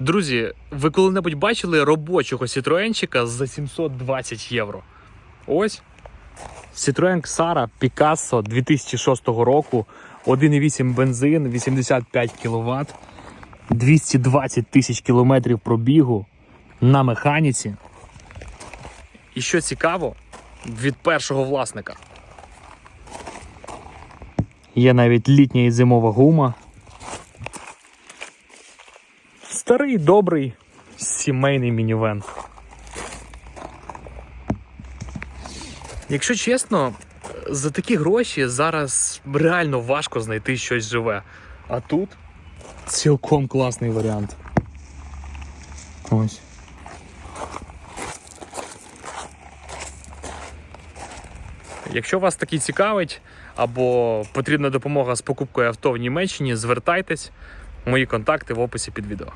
Друзі, ви коли-небудь бачили робочого Citroenчика за 720 євро? Ось. Citroen Xara Picasso 2006 року, 1,8 бензин, 85 кВт, 220 тисяч кілометрів пробігу на механіці. І що цікаво, від першого власника. Є навіть літня і зимова гума. Старий добрий сімейний мінівен. Якщо чесно, за такі гроші зараз реально важко знайти щось живе. А тут цілком класний варіант. Ось. Якщо вас такий цікавить або потрібна допомога з покупкою авто в Німеччині, звертайтесь. Мої контакти в описі під відео.